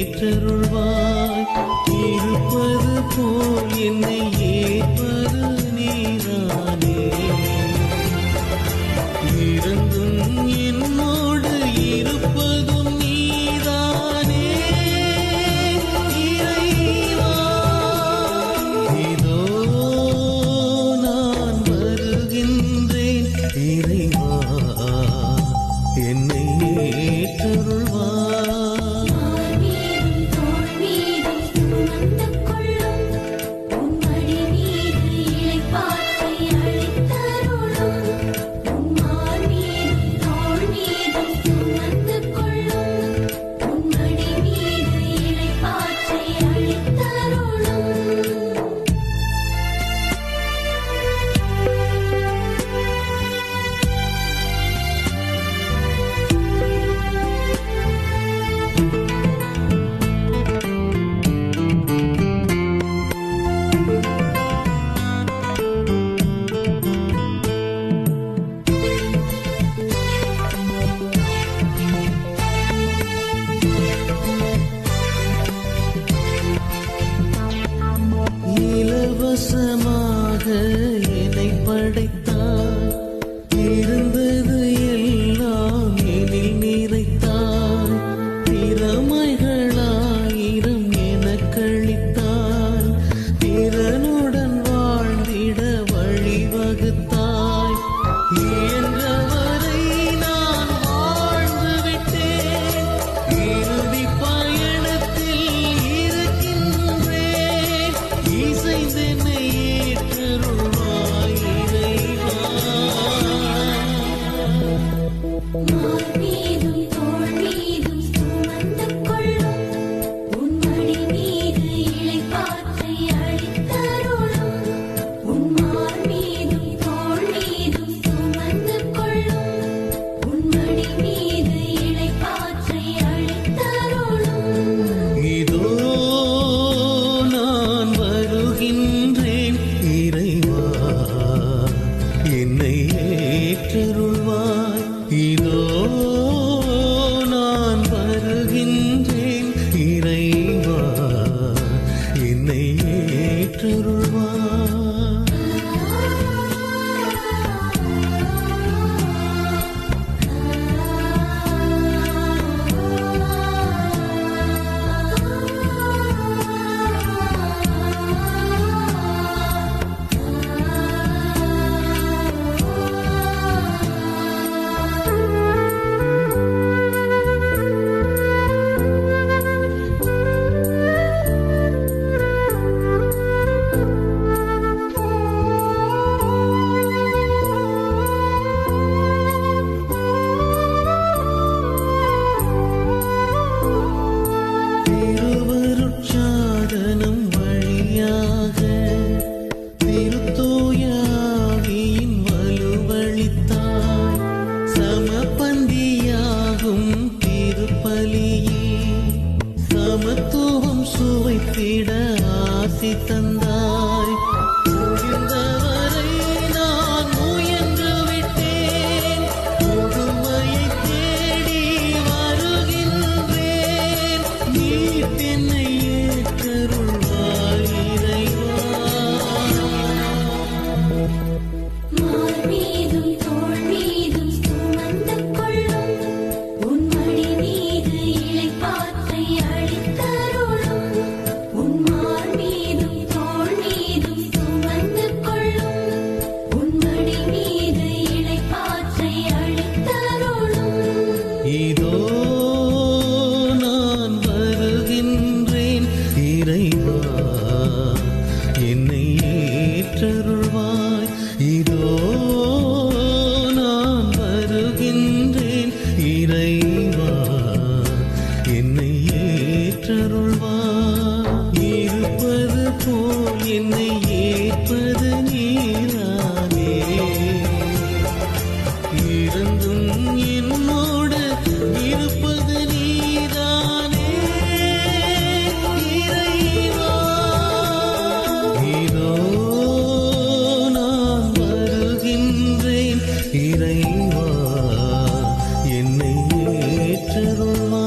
ஏற்றருள்வாய் இருப்பது போல் என்னை இலவசமாக என்னை படைத்த amor.